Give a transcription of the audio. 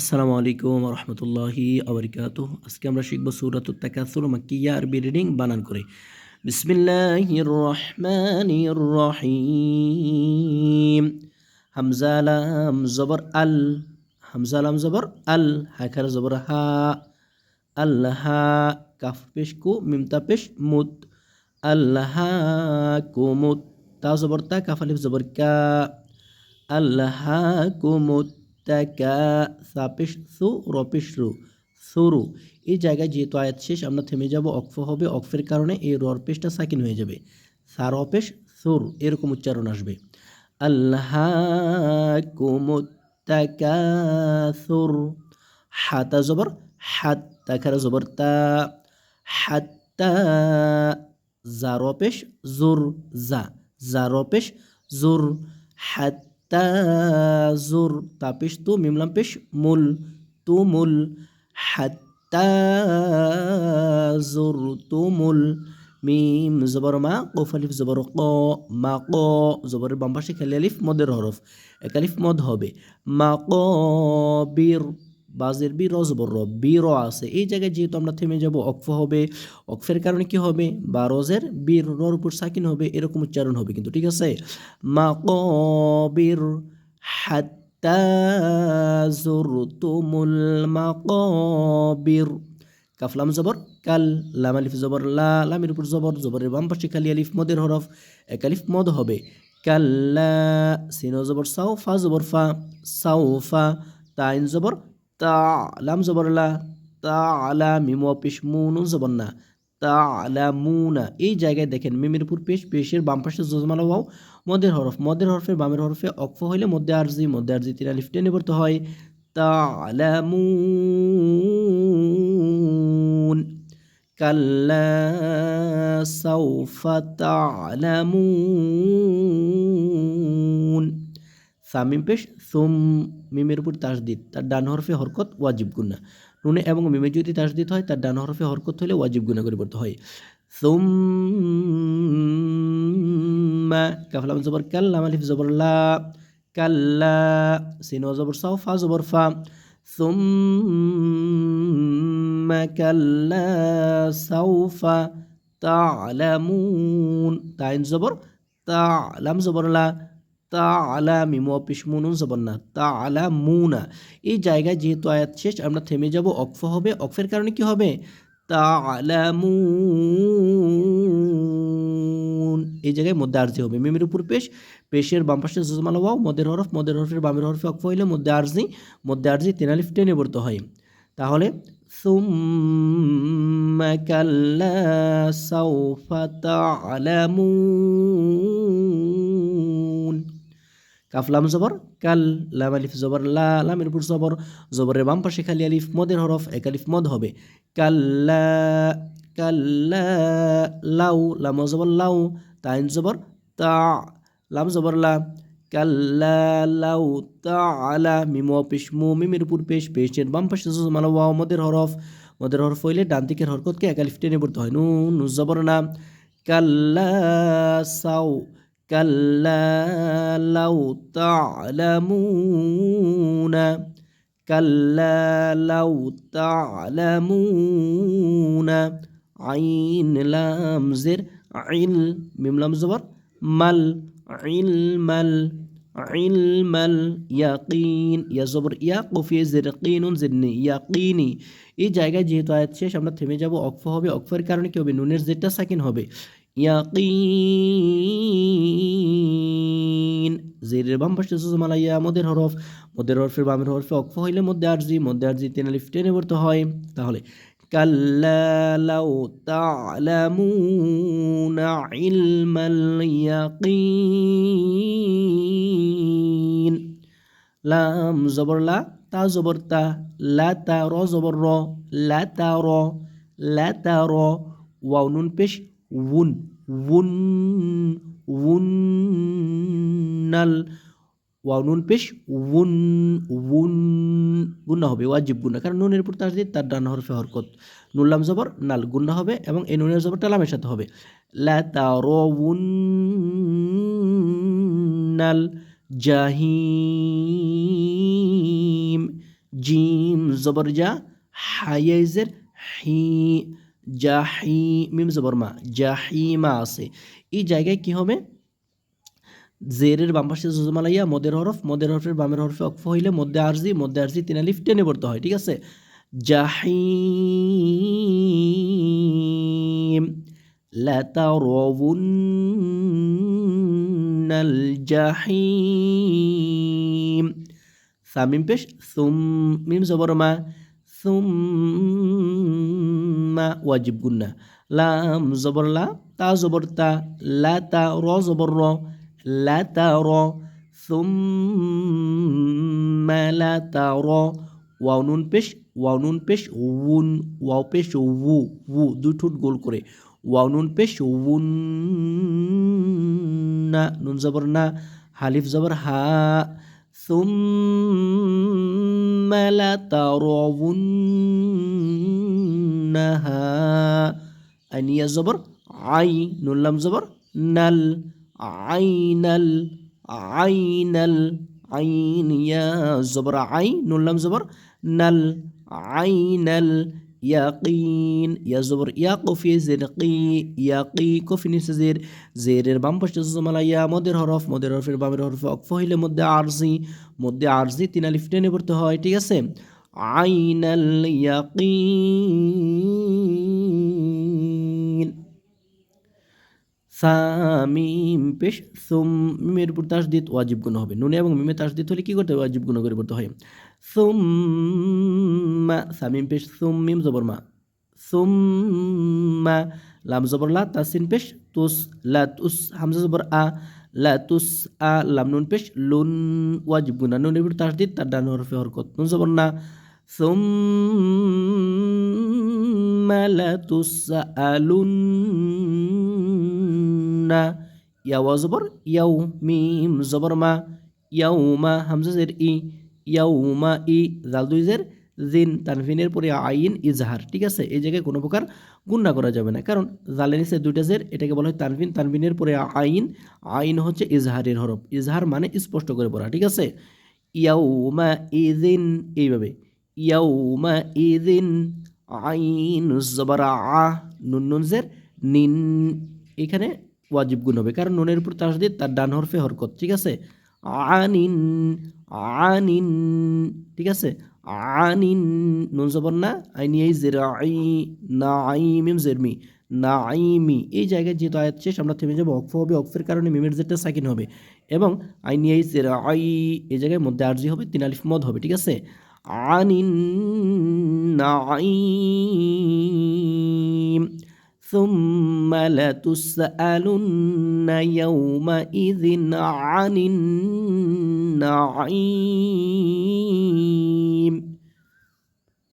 আসসালামু আলাইকুম রহমতুল্লাহি আবরিকাত আজকে আমরা শিখব সুরাত তাকাসুর মাক্কিয়া আরবি রিডিং বানান করে। বিসমিল্লাহির রহমানির রহিম হামজা লাম জবর আল। হামজা লাম জবর আল। হাখার জবর হা। আল্লাহ কাফ পেশ কু মিমতা পেশ মুত। আল্লাহ কুমুত তা জবর তা কাফালিফ জবর কা। আল্লাহ কুমুত তাকা সাপেশ সু রপেশ রু সুরু। এই জায়গায় যেহেতু আয়াত শেষ, আমরা থেমে যাব, অক্ফ হবে। অক্ফের কারণে এই রর পেশটা সাকিন হয়ে যাবে। সার অপেশ সুর, এরকম উচ্চারণ আসবে। আল্লাহ কুমুত্তাকাসুর হাতা জবর হাত তাখারা জবর তা। হাত্তা জারপেশ, জুর জা। জারপেশ, জুর হাত তাজুর তাপিশ তু মিমলাম পেশ মুল তু মুল হাত্তাজুর তু মুল মিম, জবর মা কফ আলিফ জবর ক, মা, ক, জবরের বাম পাশে খালি আলিফ, মদের হরফ। এক আলিফ, মদ হবে। মা ক বীর বাজের বি রজ বর্র বি র আছে। এই জায়গায় যেহেতু আমরা থেমে যাব, অক্ফ হবে। অক্ফের কারণে কি হবে? বা রজের বীর রর উপর সাকিন হবে, এরকম উচ্চারণ হবে কিন্তু, ঠিক আছে? মা কবির হাত্তা জুরতুমুল মাকবির কাফলাম জবর, কাল লাম আলিফ জবর, লা, লামের উপর জবর, জবরের বাম পাশে খালি আলিফ, মদের হরফ, এক আলিফ, মদ হবে। কাল্লা, সিনো জবর সাউ ফা জবর, ফা সাউফা তাইন জবর তা লাম জবরলা তা আলা মিমো পেশ মুন জবর না তা আলা মুনা এই জায়গায় দেখেন মিমের উপর পেশ, পেশের বাম পাশে জজমালা ওয়াও মদের হরফ মদের হরফের বামের হরফে অক্ফ হইলে মধ্যে আরজি মধ্যে আরজি তিন আলিফ টেনে পড়তে হয়। তা আলা মুন কাল্লা সাউফা তালামুন সামিম পেশ সুম মিমের উপর তাসদিদ তার ডান হরফে হরকত ওয়াজিব গুণা নুনে এবং মিমে যদি তাসদিদ হয় তার ডান হরফে হরকত হলে ওয়াজিব গুণা করে পড়তে হয় সুম্মা কাফলাম জবর কাল্লা মালিফ জবর লা কাল্লা সিনো জবর সাও ফা জবর ফা ثم كلا سوف تعلمون تعين زبر تعلم زبر لا তা আলা মিমো পিসমুনুন জবর না তা আলা মুনা এই জায়গায় যেহেতু আয়াত শেষ আমরা থেমে যাব অক্ফ হবে অক্ফের কারণে কি হবে তা আলা মুন এই জায়গায় মধ্যে আরজি হবে মিমের উপর পেশ পেশের বাম পাশে জজমাল ওয়াও মদের হরফ মদের হরফের বামের হরফে অক্ফ হইলে মধ্যে আরজি মধ্যে আরজি তেনালিফ টেনে পড়তে হয় তাহলে ثم كلا سوف تعلمون কাফ লাম জবর, কাল লাম আলিফ জবর, লা লামের উপর জবর, জবরের বাম পাশে খালি আলিফ, মদের হরফ, এক আলিফ মদ হবে। কাল্লা কাল্লা লাউ, লাম জবর, লাউ, তাইন জবর, তা, লাম জবর, লা কাল্লা লাউ, তা আলা মিমো পেশ, মু, মিমের উপর পেশ পেশের বাম পাশে মালা, ওয়াও, মদের হরফ মদের হরফ হইলে ডান দিকের হরকতকে এক আলিফ টেনে পড়তে হয়। নু নু জবর না। কাল্লা সাউ كلا لو تعلمون كلا لو تعلمون عين لام زر عل ميم لام زبر مل علم علم اليقين يا زبر يا قفي زر قين زدني ইয়াকিনি এই জায়গায় যেহেতু আয়াত শেষ আমরা থেমে যাব অক্ফ হবে অক্ফের কারণে কি হবে নুনের জেরটা সাকিন হবে ইয়াকিন জেরের বাম পাশে মালাইয়া মদের হরফ মদের হরফের বামের হরফে অক্ফ হইলে মধ্যে আরজি মধ্যে আরজি তেন আলিফ টেনে পড়তে হয় তাহলে كلا لو تعلمون علم اليقين লাম জবর লা তা জবর তা লা তা র জবর র লা তা র লা তা র ওয়াও নুন পেশ উন উন উন্নাল ওয়াও নুন পেশ, উন উন গুন্না হবে, ওয়াজিব গুন্না কারণ নুনের উপর তার দিয়ে তার ডান হরফে হরকত। নুল্লাম জবর, নাল গুন্না হবে এবং এই নুনের জবরটা লামের সাথে হবে। লা তারাউন্নাল জাহিম, জিম, জবর জা হাইজের হি জাহি মিম জবর মা, জাহিমা আছে। এই জায়গায় কি হবে? জেরের বাম পাশে জুজমালাইয়া মদের হরফ মদের হরফের বামের হরফে অক্ফ হইলে মধ্যে আরজি মধ্যে আরজি তিন আলিফ টেনে পড়তে হয় ঠিক আছে জাহিম لترون الجحيم সামিম পেশ সুম মিম জবর মা সুম্মা ওয়াজিব গুন্না লাম জবর লা তা জবর তা লা তা র জবর র লা তা র সুম্মা লা তা র ওয়াও নুন পেশ ওয়াও নুন পেশ উন ওয়াও পেশ উ উ দুই ঠোঁট গোল করে ওয়াও নুন পেশ উন না নুন জবর না হালিফ জবর হা ثم لترونها أنيا زبر عي نون لام زبر نل আইনাল আইনাল আইন ইয়া জবর আই নুনলাম জবর নাল আইনাল ইয়াকিন ইয়া জবর ইয়া কফি জের কি ইয়াকি কফি নিচে জের জেরের বাম পাশে জমালা ইয়া মদের হরফ মদের হরফের বামের হরফ অকফ হইলে মধ্যে আরজি মধ্যে আরজি তিন আলিফ টেনে হয় ঠিক আছে আইনাল ইয়াকিন সামিম পেশ সুম মিমের উপর তাসদিদ ওয়াজিব গুণ হবে নুনে এবং মিমে তাসদিদ হলে কি করতে হবে ওয়াজিব গুণ করে পড়তে হয় সুম্মা সামিম পেশ সুম মিম জবর মা সুম্মা লাম জবর লা তাসিন পেশ তুস লা তুস হামজা জবর আ লা তুস আ লাম নুন পেশ লুন ওয়াজিব গুণ নুনের উপর তাসদিদ তার ডান হরফে হরকত নুন জবর না ثم لتسألن ইয়া ওয়া জবর ইয়াউ মিম জবর মা ইয়াউমা হামজা জের ই ইয়াউমা ই জাল দুই জের জিন তানফিনের পরে আইন ইজহার ঠিক আছে? এই জায়গায় কোনো প্রকার গুণনা করা যাবে না। কারণ জালের নিচে দুইটা জের এটাকে বলা হয় তানফিন তানফিনের পরে আইন। আইন হচ্ছে ইজহারের হরফ। ইজহার মানে স্পষ্ট করে পড়া ঠিক আছে? ইয়াউমা ইজিন এইভাবে। ইয়াউমা ইদিন আইন জবর নুন জের। নিন। এখানে ওয়াজিব গুণ হবে। কারণ নুনের উপর তাসদিদ, তার ডান হরফে হরকত, ঠিক আছে? আনিন আনিন, ঠিক আছে? আনিন, নুন জবর না, আইনি এই জের, আই না আই আইমিম জেরমি না আই মি, এই জায়গায় যেহেতু আয়াত শেষ, আমরা থেমে যাব অক্ফ হবে অক্ফের কারণে মিমের জেরটা সাকিন হবে এবং আইনি এই জের, আই, এই জায়গায় মধ্যে আরজি হবে, তিন আলিফ মদ হবে, ঠিক আছে? আনিন না আই ثم لتسألن يومئذ عن النعيم.